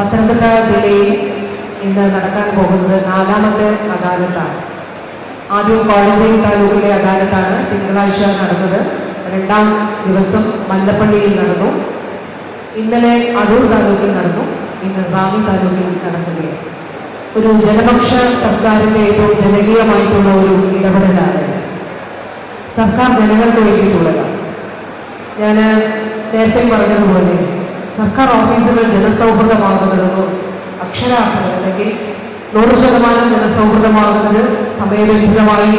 പത്തനംതിട്ട ജില്ലയിൽ ഇന്ന് നടക്കാൻ പോകുന്നത് നാലാമത്തെ അദാലത്താണ്. ആദ്യം കോളേജ് താലൂക്കിലെ അദാലത്താണ് തിങ്കളാഴ്ച നടന്നത്. രണ്ടാം ദിവസം മല്ലപ്പള്ളിയിൽ നടന്നു. ഇന്നലെ അടൂർ താലൂക്കിൽ നടന്നു. ഇന്ന് റാന്നി താലൂക്കിൽ നടക്കുകയാണ്. ഒരു ജനപക്ഷ സർക്കാരിന്റെ ഏറ്റവും ജനകീയമായിട്ടുള്ള ഒരു ഇടപെടലാണ്. സർക്കാർ ജനങ്ങൾക്ക് വേണ്ടിയിട്ടുള്ളതാണ്. ഞാൻ നേരത്തെ പറഞ്ഞതുപോലെ സർക്കാർ ഓഫീസുകൾ ജനസൗഹൃദമാകുന്നതെന്നും അക്ഷരാർത്ഥം അല്ലെങ്കിൽ നൂറ് ശതമാനം ജനസൗഹൃദമാകുന്നത് സമയബന്ധിതമായി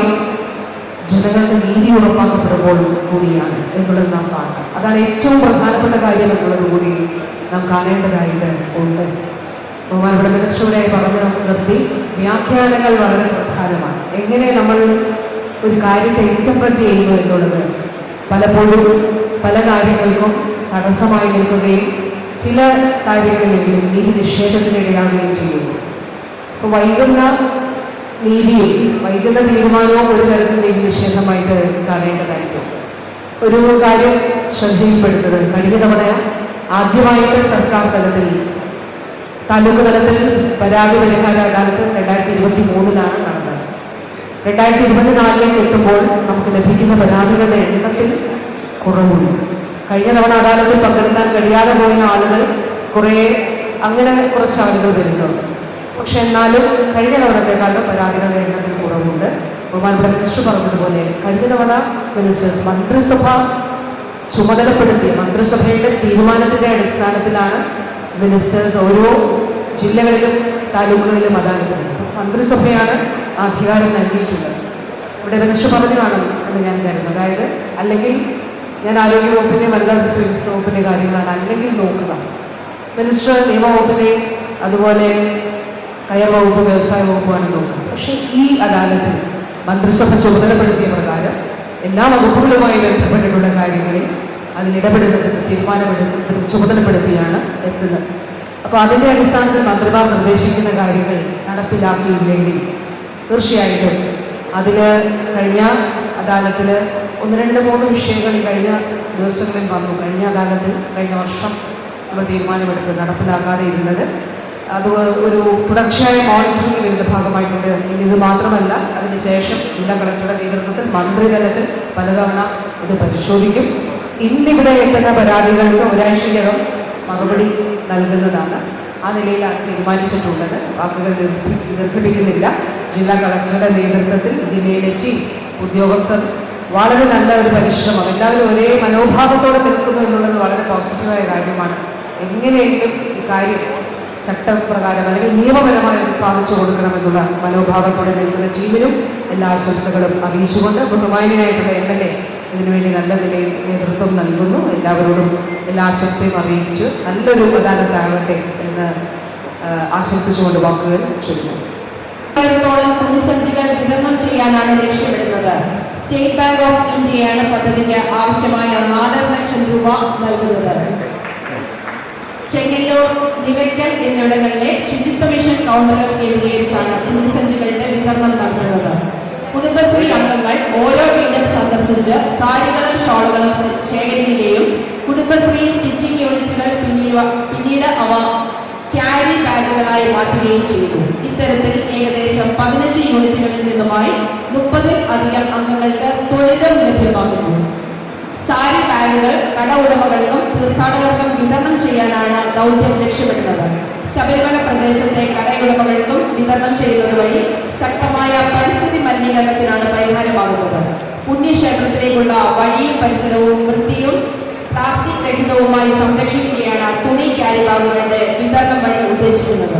ജനങ്ങൾക്ക് നീതി ഉറപ്പാക്കപ്പെടുമ്പോൾ കൂടിയാണ് എന്നുള്ളത് നാം കാണണം അതാണ് ഏറ്റവും പ്രധാനപ്പെട്ട കാര്യം എന്നുള്ളത് കൂടി നാം കാണേണ്ടതായിട്ട് ഉണ്ട്. ബഹുമാനപ്പെട്ട മിനിസ്റ്ററുടെ പറഞ്ഞു നിർത്തി. വ്യാഖ്യാനങ്ങൾ വളരെ പ്രധാനമാണ്. എങ്ങനെ നമ്മൾ ഒരു കാര്യത്തെ ഇന്റർപ്രറ്റ് ചെയ്യുന്നു എന്നുള്ളത് പലപ്പോഴും പല കാര്യങ്ങൾക്കും തടസ്സമായി നിൽക്കുകയും ചില കാര്യങ്ങളിലെങ്കിലും നീതി നിഷേധത്തിനിടയാകുകയും ചെയ്യുന്നു അപ്പോൾ വൈകുന്ന നീതിയും വൈകുന്ന തീരുമാനവും ഒരു തരത്തിൽ നീതി നിഷേധമായിട്ട് കാണേണ്ടതായിരിക്കും ഒരു കാര്യം ശ്രദ്ധയിൽപ്പെടുത്തത് കഴിഞ്ഞ തവണ ആദ്യമായിട്ട് സർക്കാർ തലത്തിൽ താലൂക്ക് തലത്തിൽ പരാതി പരിഹാര അദാലത്ത് രണ്ടായിരത്തി ഇരുപത്തി മൂന്നിലാണ് നടന്നത്. രണ്ടായിരത്തി ഇരുപത്തിനാലിലേക്ക് എത്തുമ്പോൾ നമുക്ക് ലഭിക്കുന്ന പരാതികളുടെ എണ്ണത്തിൽ കുറവുണ്ട്. കഴിഞ്ഞ തവണ അദാലത്തിൽ പങ്കെടുക്കാൻ കഴിയാതെ പോയ ആളുകൾ കുറേ അങ്ങനെ കുറച്ച് ആളുകൾ വരുന്നുണ്ട്. പക്ഷെ എന്നാലും കഴിഞ്ഞ തവണത്തെക്കാളും പരാതികളുടെ എണ്ണത്തിൽ കുറവുണ്ട്. ബഹുമാനപ്പെട്ട മിനിസ്റ്റർ പറഞ്ഞതുപോലെ കഴിഞ്ഞ തവണ മിനിസ്റ്റേഴ്സ് മന്ത്രിസഭ ചുമതലപ്പെടുത്തിയ മന്ത്രിസഭയുടെ തീരുമാനത്തിന്റെ അടിസ്ഥാനത്തിലാണ് മിനിസ്റ്റേഴ്സ് ഓരോ ജില്ലകളിലും താലൂക്കുകളിലും അദാലത്തിൽ മന്ത്രിസഭയാണ് അധികാരം നൽകിയിട്ടുള്ളത്. ഇവിടെ മിനിസ്റ്റർ പറഞ്ഞു കാണും എന്ന് ഞാൻ കരുതുന്നു. അതായത് അല്ലെങ്കിൽ ഞാൻ ആരോഗ്യ വകുപ്പിന്റെ വനിതാ ശിശു വികസന വകുപ്പിന്റെ കാര്യങ്ങളാണ്. അല്ലെങ്കിൽ നോക്കുക. മിനിസ്റ്റർ നിയമവകുപ്പിനെ അതുപോലെ കയർ വകുപ്പ് വ്യവസായ വകുപ്പാണ് നോക്കുക. പക്ഷേ ഈ അദാലത്തിൽ മന്ത്രിസഭ ചുമതലപ്പെടുത്തിയ പ്രകാരം എല്ലാ വകുപ്പുകളുമായി ബന്ധപ്പെട്ടിട്ടുള്ള കാര്യങ്ങളിൽ അതിലിടപെടുന്നതിന് തീരുമാനമെടുക്കുന്നതിന് ചുമതലപ്പെടുത്തിയാണ് എത്തുന്നത്. അപ്പോൾ അതിന്റെ അടിസ്ഥാനത്തിൽ മന്ത്രിമാർ നിർദ്ദേശിക്കുന്ന കാര്യങ്ങൾ നടപ്പിലാക്കിയില്ലെങ്കിൽ തീർച്ചയായിട്ടും അതിൽ കഴിഞ്ഞ അദാലത്തിൽ ഒന്ന് രണ്ട് മൂന്ന് വിഷയങ്ങൾ ഈ കഴിഞ്ഞ ദിവസങ്ങളിൽ വന്നു. കഴിഞ്ഞ കാലത്ത് കഴിഞ്ഞ വർഷം നമ്മൾ തീരുമാനമെടുത്ത് നടപ്പിലാക്കാതെ ഇരുന്നത്. അത് ഒരു തുടർച്ചയായ മോണിറ്ററിംഗ് ഇതിന്റെ ഭാഗമായിട്ടുണ്ട്. ഇത് മാത്രമല്ല അതിനുശേഷം ജില്ലാ കളക്ടറുടെ നേതൃത്വത്തിൽ മന്ത്രിതലത്തിൽ പലതവണ ഇത് പരിശോധിക്കും. ഇന്നിവിടെ എത്തുന്ന പരാതികൾക്ക് ഒരാഴ്ചയ്ക്കകം മറുപടി നൽകുന്നതാണ്. ആ നിലയിലാണ് തീരുമാനിച്ചിട്ടുള്ളത്. വാക്കുകൾ ദീർഘി- ദീർഘിപ്പിക്കുന്നില്ല. ജില്ലാ കളക്ടറുടെ നേതൃത്വത്തിൽ ജില്ലയിലെത്തി ഉദ്യോഗസ്ഥർ വളരെ നല്ല ഒരു പരിശ്രമം. എല്ലാവരും ഒരേ മനോഭാവത്തോടെ നിൽക്കുന്നു എന്നുള്ളത് വളരെ പോസിറ്റീവായ കാര്യമാണ്. എങ്ങനെയെങ്കിലും ഈ കാര്യം ചട്ടപ്രകാരം അല്ലെങ്കിൽ നിയമപരമായി സാധിച്ചു കൊടുക്കണമെന്നുള്ള മനോഭാവത്തോടെ നിൽക്കുന്ന ടീമിനും എല്ലാ ആശംസകളും അറിയിച്ചുകൊണ്ട് ബഹുമാനിയായിട്ടുള്ള എം എൽ എ ഇതിനുവേണ്ടി നല്ല നിലയിൽ നേതൃത്വം നൽകുന്നു. എല്ലാവരോടും എല്ലാ ആശംസയും അറിയിച്ചു. നല്ലൊരു പ്രധാനത്താകട്ടെ എന്ന് ആശംസിച്ചുകൊണ്ട് വാക്കുകൾ ചൊല്ലുന്നു വിതരണം ചെയ്യാനാണ് ലക്ഷ്യമിടുന്നത് സ്റ്റേറ്റ് ബാങ്ക് ഓഫ് ഇന്ത്യയാണ് പദ്ധതിക്ക് ആവശ്യമായ നാലര ലക്ഷം രൂപ നൽകുന്നത്. ചെങ്ങന്നൂർ നിലയ്ക്കൽ എന്നിവിടങ്ങളിലെ ശുചിത്വ മിഷൻ കൗണ്ടറുകൾ കേന്ദ്രീകരിച്ചാണ് തുണിസഞ്ചികളുടെ വിതരണം നടത്തുന്നത്. കുടുംബശ്രീ അംഗങ്ങൾ ഓരോ വീടും സന്ദർശിച്ച് സാരികളും ഷോളുകളും ശേഖരിക്കുകയും കുടുംബശ്രീ സ്റ്റിച്ചിങ് യൂണിറ്റുകൾ പിന്നീട് പിന്നീട് അവ ക്യാരി ബാഗുകളായി മാറ്റുകയും ചെയ്തു. ഇത്തരത്തിൽ ഏകദേശം പതിനഞ്ച് യൂണിറ്റുകളിൽ നിന്നുമായി അധികം അംഗങ്ങൾക്ക് തൊഴിലും ലഭ്യമാകുന്നു. സാരി ബാഗുകൾ കട ഉടമകൾക്കും തീർത്ഥാടകർക്കും വിതരണം ചെയ്യാനാണ് ദൗത്യം ലക്ഷ്യമിടുന്നത്. ശബരിമല പ്രദേശത്തെ കടയുടമകൾക്കും വിതരണം ചെയ്യുന്നത് വഴി ശക്തമായ പരിസ്ഥിതി മലിനീകരണത്തിനാണ് പരിഹാരമാകുന്നത്. പുണ്യക്ഷേത്രത്തിലേക്കുള്ള വഴിയും പരിസരവും വൃത്തിയും പ്ലാസ്റ്റിക് രഹിതവുമായി സംരക്ഷിക്കുകയാണ് തുണി ക്യാരി വിതരണം വഴി ഉദ്ദേശിക്കുന്നത്.